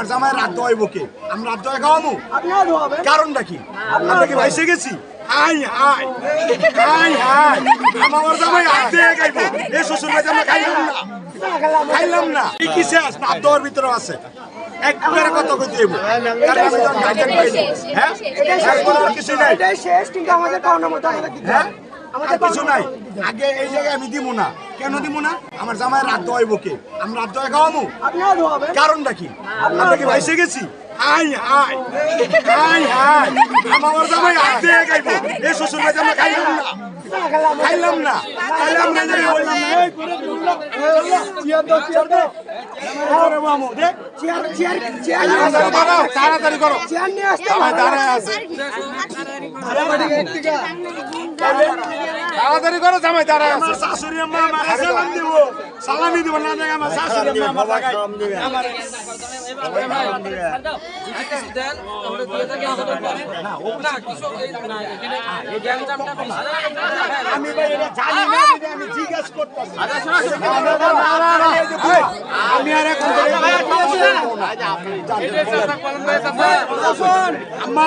আমার জামাই রাত দোয়াইব কে? আমি রাত দোয়া খাওয়াবো? কারণটা কি? আমরা কি ভাইসে গেছি? হাই হাই হাই হাই। আমার জামাই হাত দিয়ে শ্বশুর আমরা খাইলাম না। খাইলাম না। কি কি শেষ না দোয়ার ভিতরে আছে। একবারে কত কই দেব তার কাছে যখন গার্জেন পাইলো হ্যাঁ? কিছু নাই। এটাই শেষ। কিন্তু আমাদের পাওনা মতো আমাদের দিতে হ্যাঁ? কিছু নাই। আগে এই জায়গায় আমি দিব না। কেন দিব না? আমার জামাই রাত দোয়াইব কে? আমি রাত দোয়া খাওয়াবো? কারণটা কি? আমরা কি ভাইসে গেছি? হাই হাই হাই হাই। আমার জামাই হাত দিয়ে শ্বশুর আমরা খাইলাম না। খাইলাম না। চেয়ার তাড়াতাড়ি করো। দাঁড়ায় আছে। তাড়াতাড়ি করো জামাই দাঁড়ায় আছে। শাশুড়ি আম্মা আমাকে সালাম দিব। সালামি দিব না জায়গা আমার শাশুড়ি আম্মা আমার জায়গায়। আমার আমি ভাই এটা জানি না আমি জিজ্ঞেস করতেছি আমি আর এখন আম্মা